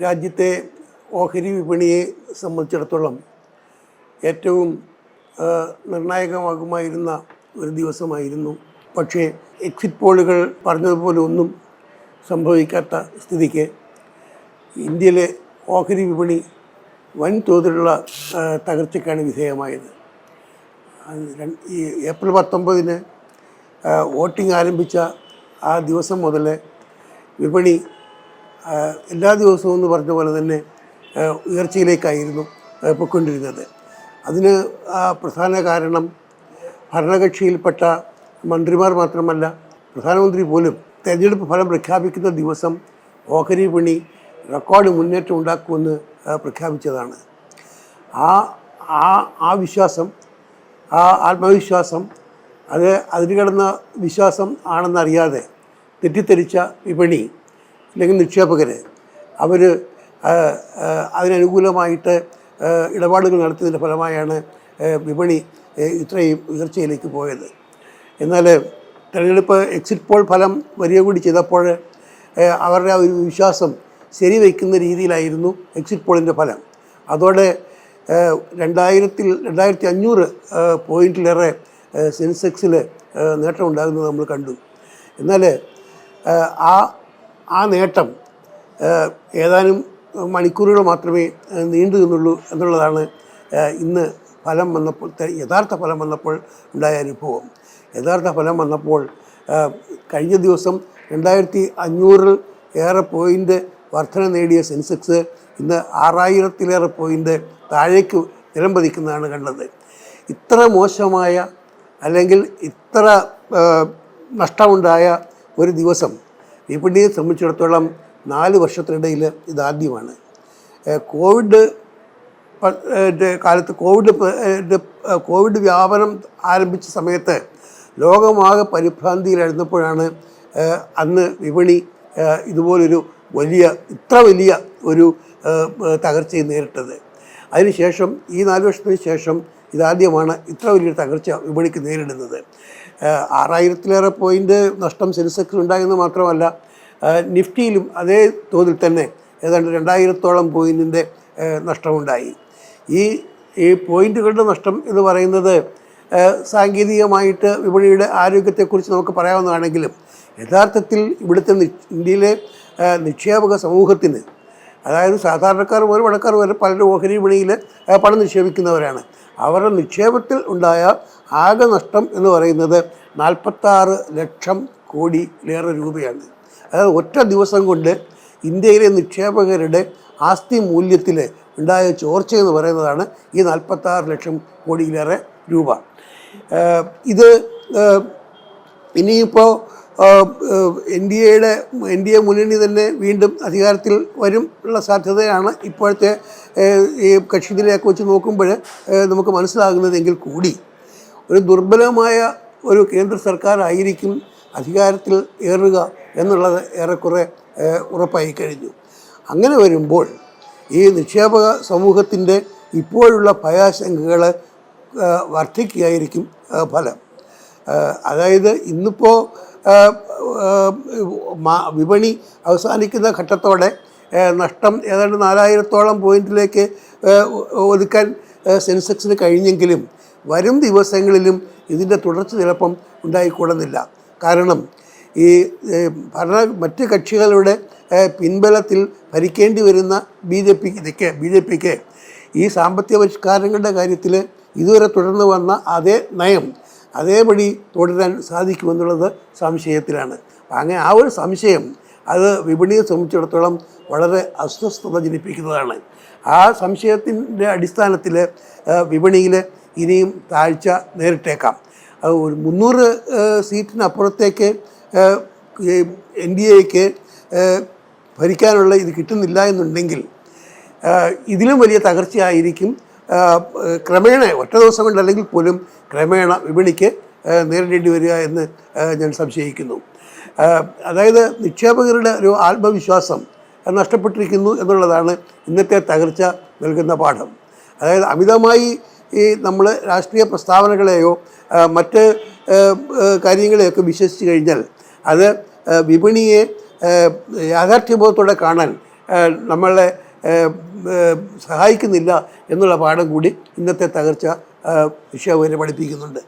രാജ്യത്തെ ഓഹരി വിപണിയെ സംബന്ധിച്ചിടത്തോളം ഏറ്റവും നിർണായകമാകുമായിരുന്ന ഒരു ദിവസമായിരുന്നു. പക്ഷേ എക്സിറ്റ് പോളുകൾ പറഞ്ഞതുപോലെ ഒന്നും സംഭവിക്കാത്ത സ്ഥിതിക്ക് ഇന്ത്യയിലെ ഓഹരി വിപണി വൻതോതിലുള്ള തകർച്ചയ്ക്കാണ് വിധേയമായത്. ഈ ഏപ്രിൽ പത്തൊമ്പതിന് വോട്ടിംഗ് ആരംഭിച്ച ആ ദിവസം മുതൽ വിപണി എല്ലാ ദിവസവും എന്ന് പറഞ്ഞ പോലെ തന്നെ ഉയർച്ചയിലേക്കായിരുന്നു പൊയ്ക്കൊണ്ടിരുന്നത്. അതിന് പ്രധാന കാരണം ഭരണകക്ഷിയിൽപ്പെട്ട മന്ത്രിമാർ മാത്രമല്ല പ്രധാനമന്ത്രി പോലും തെരഞ്ഞെടുപ്പ് ഫലം പ്രഖ്യാപിക്കുന്ന ദിവസം ഓഹരി പണി റെക്കോർഡ് മുന്നേറ്റം ഉണ്ടാക്കുമെന്ന് പ്രഖ്യാപിച്ചതാണ്. ആ ആ ആ വിശ്വാസം ആ ആത്മവിശ്വാസം അത് അതിന് കിടന്ന വിശ്വാസം ആണെന്നറിയാതെ തെറ്റിദ്ധരിച്ച വിപണി അല്ലെങ്കിൽ നിക്ഷേപകർ അവർ അതിനനുകൂലമായിട്ട് ഇടപാടുകൾ നടത്തിയതിന്റെ ഫലമായാണ് വിപണി ഇത്രയും ഉയർച്ചയിലേക്ക് പോയത്. എന്നാൽ തെരഞ്ഞെടുപ്പ് എക്സിറ്റ് പോൾ ഫലം വരിക കൂടി ചെയ്തപ്പോൾ അവരുടെ ഒരു വിശ്വാസം ശരി വയ്ക്കുന്ന രീതിയിലായിരുന്നു എക്സിറ്റ് പോളിന്റെ ഫലം. അതോടെ രണ്ടായിരത്തിൽ രണ്ടായിരത്തി അഞ്ഞൂറ് പോയിന്റിലേറെ സെൻസെക്സിൽ നേട്ടമുണ്ടാകുന്നത് നമ്മൾ കണ്ടു. എന്നാൽ ആ, ആ നേട്ടം ഏതാനും മണിക്കൂറുകൾ മാത്രമേ നീണ്ടു നിന്നുള്ളൂ എന്നുള്ളതാണ് ഇന്ന് ഫലം വന്നപ്പോൾ യഥാർത്ഥ ഫലം വന്നപ്പോൾ ഉണ്ടായ അനുഭവം. യഥാർത്ഥ ഫലം വന്നപ്പോൾ കഴിഞ്ഞ ദിവസം രണ്ടായിരത്തി അഞ്ഞൂറിൽ ഏറെ പോയിന്റ് വർധന നേടിയ സെൻസെക്സ് ഇന്ന് ആറായിരത്തിലേറെ പോയിന്റ് താഴേക്ക് നിലം പതിക്കുന്നതാണ് കണ്ടത്. ഇത്ര മോശമായ അല്ലെങ്കിൽ ഇത്ര നഷ്ടമുണ്ടായ ഒരു ദിവസം വിപണിയെ സംബന്ധിച്ചിടത്തോളം നാല് വർഷത്തിനിടയിൽ ഇതാദ്യമാണ്. കോവിഡ് കാലത്ത് കോവിഡ് കോവിഡ് വ്യാപനം ആരംഭിച്ച സമയത്ത് ലോകമാകെ പരിഭ്രാന്തിയിലായിരുന്നപ്പോഴാണ് അന്ന് വിപണി ഇതുപോലൊരു വലിയ ഇത്ര വലിയ ഒരു തകർച്ചയെ നേരിട്ടത്. അതിനുശേഷം ഈ നാല് വർഷത്തിന് ശേഷം ഇതാദ്യമാണ് ഇത്ര വലിയൊരു തകർച്ച വിപണിക്ക് നേരിടുന്നത്. ആറായിരത്തിലേറെ പോയിന്റ് നഷ്ടം സെൻസെക്സിൽ ഉണ്ടായെന്ന് മാത്രമല്ല നിഫ്റ്റിയിലും അതേ തോതിൽ തന്നെ ഏതാണ്ട് രണ്ടായിരത്തോളം പോയിന്റിന്റെ നഷ്ടമുണ്ടായി. ഈ ഈ പോയിന്റുകളുടെ നഷ്ടം എന്ന് പറയുന്നത് സാങ്കേതികമായിട്ട് വിപണിയുടെ ആരോഗ്യത്തെക്കുറിച്ച് നമുക്ക് പറയാവുന്നതാണെങ്കിലും യഥാർത്ഥത്തിൽ ഇവിടുത്തെ ഇന്ത്യയിലെ നിക്ഷേപക സമൂഹത്തിന് അതായത് സാധാരണക്കാർ മുതൽ പണക്കാർ വരെ പലരും ഓഹരി വിപണിയിൽ പണം നിക്ഷേപിക്കുന്നവരാണ്. അവരുടെ നിക്ഷേപത്തിൽ ഉണ്ടായ ആകെ നഷ്ടം എന്ന് പറയുന്നത് നാൽപ്പത്താറ് ലക്ഷം കോടിയിലേറെ രൂപയാണ്. അതായത് ഒറ്റ ദിവസം കൊണ്ട് ഇന്ത്യയിലെ നിക്ഷേപകരുടെ ആസ്തി മൂല്യത്തിൽ ഉണ്ടായ ചോർച്ച എന്ന് പറയുന്നതാണ് ഈ നാൽപ്പത്താറ് ലക്ഷം കോടിയിലേറെ രൂപ. ഇത് ഇനിയിപ്പോൾ എൻ ഡി എയുടെ എൻ ഡി എ മുന്നണി തന്നെ വീണ്ടും അധികാരത്തിൽ വരും ഉള്ള സാധ്യതയാണ് ഇപ്പോഴത്തെ ഈ കക്ഷി നിലയൊക്കെ വെച്ച് നോക്കുമ്പോൾ നമുക്ക് മനസ്സിലാകുന്നതെങ്കിൽ കൂടി. ഒരു ദുർബലമായ ഒരു കേന്ദ്ര സർക്കാരായിരിക്കും അധികാരത്തിൽ ഏറുക എന്നുള്ളത് ഏറെക്കുറെ ഉറപ്പായി കഴിഞ്ഞു. അങ്ങനെ വരുമ്പോൾ ഈ നിക്ഷേപക സമൂഹത്തിന്റെ ഇപ്പോഴുള്ള ഭയാശങ്കകൾ വർദ്ധിക്കുകയായിരിക്കും ഫലം. അതായത് ഇന്നിപ്പോൾ വിപണി അവസാനിക്കുന്ന ഘട്ടത്തോടെ നഷ്ടം ഏതാണ്ട് നാലായിരത്തോളം പോയിന്റിലേക്ക് ഒതുക്കാൻ സെൻസെക്സിന് കഴിഞ്ഞെങ്കിലും വരും ദിവസങ്ങളിലും ഇതിന്റെ തുടർച്ച ചിലപ്പം ഉണ്ടായിക്കൂടുന്നില്ല. കാരണം ഈ ഭരണ മറ്റ് കക്ഷികളുടെ പിൻബലത്തിൽ ഭരിക്കേണ്ടി വരുന്ന ബി ജെ പിക്ക് ബി ജെ പിക്ക് ഈ സാമ്പത്തിക പരിഷ്കാരങ്ങളുടെ കാര്യത്തിൽ ഇതുവരെ തുടർന്ന് വന്ന അതേ നയം അതേപടി തുടരാൻ സാധിക്കുമെന്നുള്ളത് സംശയത്തിലാണ്. അങ്ങനെ ആ ഒരു സംശയം അത് വിപണിയെ സംബന്ധിച്ചിടത്തോളം വളരെ അസ്വസ്ഥത ജനിപ്പിക്കുന്നതാണ്. ആ സംശയത്തിന്റെ അടിസ്ഥാനത്തിൽ വിപണിയിൽ ഇനിയും താഴ്ച നേരിട്ടേക്കാം. അത് ഒരു മുന്നൂറ് സീറ്റിനപ്പുറത്തേക്ക് എൻ ഡി എക്ക് ഭരിക്കാനുള്ള ഇത് കിട്ടുന്നില്ല എന്നുണ്ടെങ്കിൽ ഇതിലും വലിയ തകർച്ചയായിരിക്കും. ക്രമേണ ഒറ്റ ദിവസം കൊണ്ടല്ലെങ്കിൽ പോലും ക്രമേണ വിപണിക്ക് നേരിടേണ്ടി വരിക എന്ന് ഞാൻ സംശയിക്കുന്നു. അതായത് നിക്ഷേപകരുടെ ഒരു ആത്മവിശ്വാസം നഷ്ടപ്പെട്ടിരിക്കുന്നു എന്നുള്ളതാണ് ഇന്നത്തെ തകർച്ച നൽകുന്ന പാഠം. അതായത് അമിതമായി ഈ നമ്മൾ രാഷ്ട്രീയ പ്രസ്താവനകളെയോ മറ്റ് കാര്യങ്ങളെയൊക്കെ വിശ്വസിച്ച് കഴിഞ്ഞാൽ അത് വിപണിയെ യാഥാർത്ഥ്യബോധത്തോടെ കാണാൻ നമ്മളെ സഹായിക്കുന്നില്ല എന്നുള്ള പാഠം കൂടി ഇന്നത്തെ തകർച്ച വിഷയം പഠിപ്പിക്കുന്നുണ്ട്.